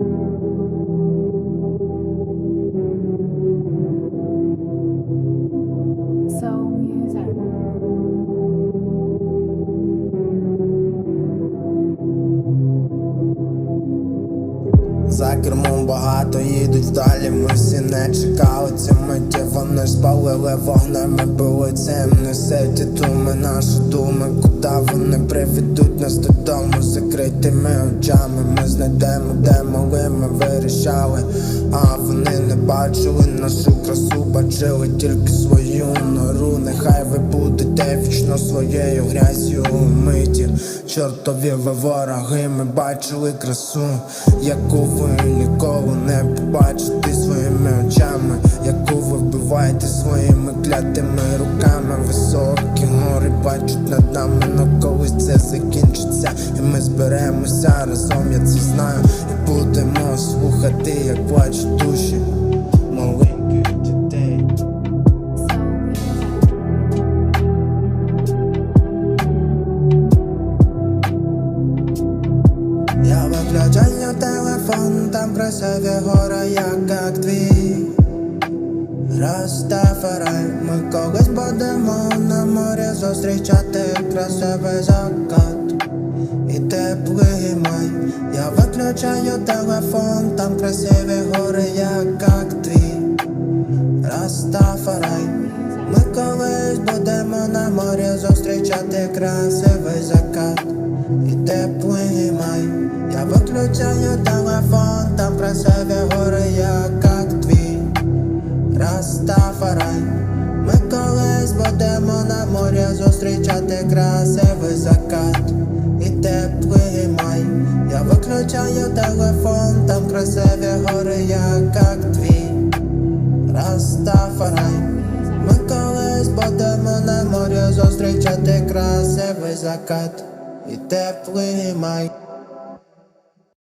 За кермом багато їдуть вдалі, ми всі не чекали ці миті. Вони спалили вогнем, і били цим. Несеті думи, наші думи, куди вони приведуть нас додому Закритими очами, ми знайдемо, де могли, ми вирішали. А вони не бачили нашу красу, бачили тільки свою нору. Нехай ви будете вічно своєю грязю миті. Чортові ви вороги, ми бачили красу, яку ви ніколи не побачите своїми клятими руками. Високі гори бачать над нами, но колись це закінчиться, і ми зберемося разом, я це знаю, і будемо слухати, як плачуть душі. Я виключаю телефон, там красиві гори, як, як твій Растафарай, ми колись будемо на морі зустрічати красивий закат. І теплий май. Я виключаю телефон, там красиві гори, як, твій Растафарай, ми колись будемо на морі зустрічати красивий закат. І теплий май. Я виключаю телефон, Растафарай, ми колись будемо на морі зустрічати красивий закат і теплий май. Я виключаю телефон, там красиві гори, як, твій Растафарай, ми колись будемо на морі зустрічати красивий закат і теплий май.